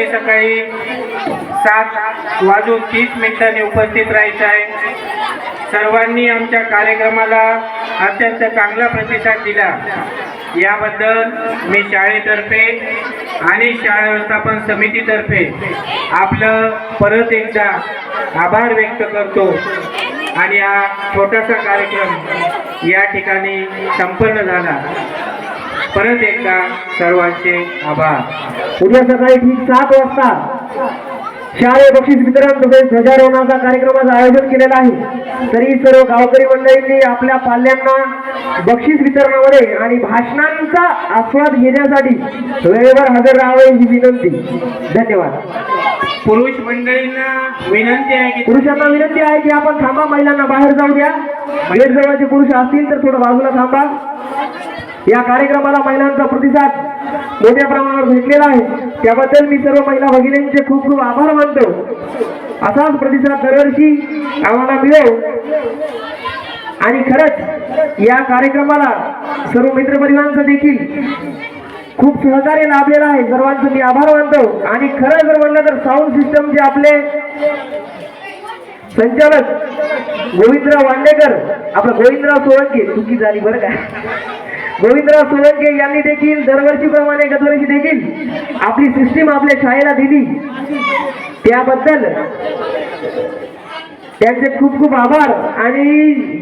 सकाळी सात वाजून तीस मिनिटांनी उपस्थित राहायचं आहे. सर्वांनी आमच्या कार्यक्रमाला अत्यंत चांगला प्रतिसाद दिला. याबद्दल मी शाळेतर्फे आणि शाळा व्यवस्थापन समितीतर्फे आपलं परत एकदा आभार व्यक्त करतो. आणि हा छोटासा कार्यक्रम या ठिकाणी संपन्न झाला. परत एकदा सर्वांचे आभार. उद्या सकाळी ठीक सात वाजता शाळेत बक्षीस वितरण तसेच ध्वजारोहणाचा कार्यक्रमाचं आयोजन केलेलं आहे. तरी सर्व गावकरी मंडळींनी आपल्या पाल्यांना बक्षीस वितरणामध्ये आणि भाषणांचा आस्वाद घेण्यासाठी वेळेवर हजर राहावे ही विनंती. धन्यवाद. पुरुष मंडळींना विनंती आहे की पुरुषांना विनंती आहे की आपण थांबा महिलांना बाहेर जाऊ द्या. गेट जवळचे पुरुष असतील तर थोडं बाजूला थांबा. या कार्यक्रमाला महिलांचा प्रतिसाद मोठ्या प्रमाणावर भेटलेला आहे. त्याबद्दल मी सर्व महिला भगिनींचे खूप खूप आभार मानतो. असाच प्रतिसाद दरवर्षी आम्हाला मिळेल. आणि खरंच या कार्यक्रमाला सर्व मित्रपरिवारांचं देखील खूप सहकार्य लाभलेलं आहे. सर्वांचं मी आभार मानतो. आणि खरं जर म्हणलं तर साऊंड सिस्टम जे आपले संचालक गोविंदराव वांडेकर आपलं गोविंदराव सोळंकी चुकी झाली बरं का? गोविंदराव सोळंके यांनी देखील दरवर्षीप्रमाणे गतवर्षी देखील आपली सिस्टीम आपल्या शाळेला दिली. त्याबद्दल त्यांचे खूप खूप आभार आणि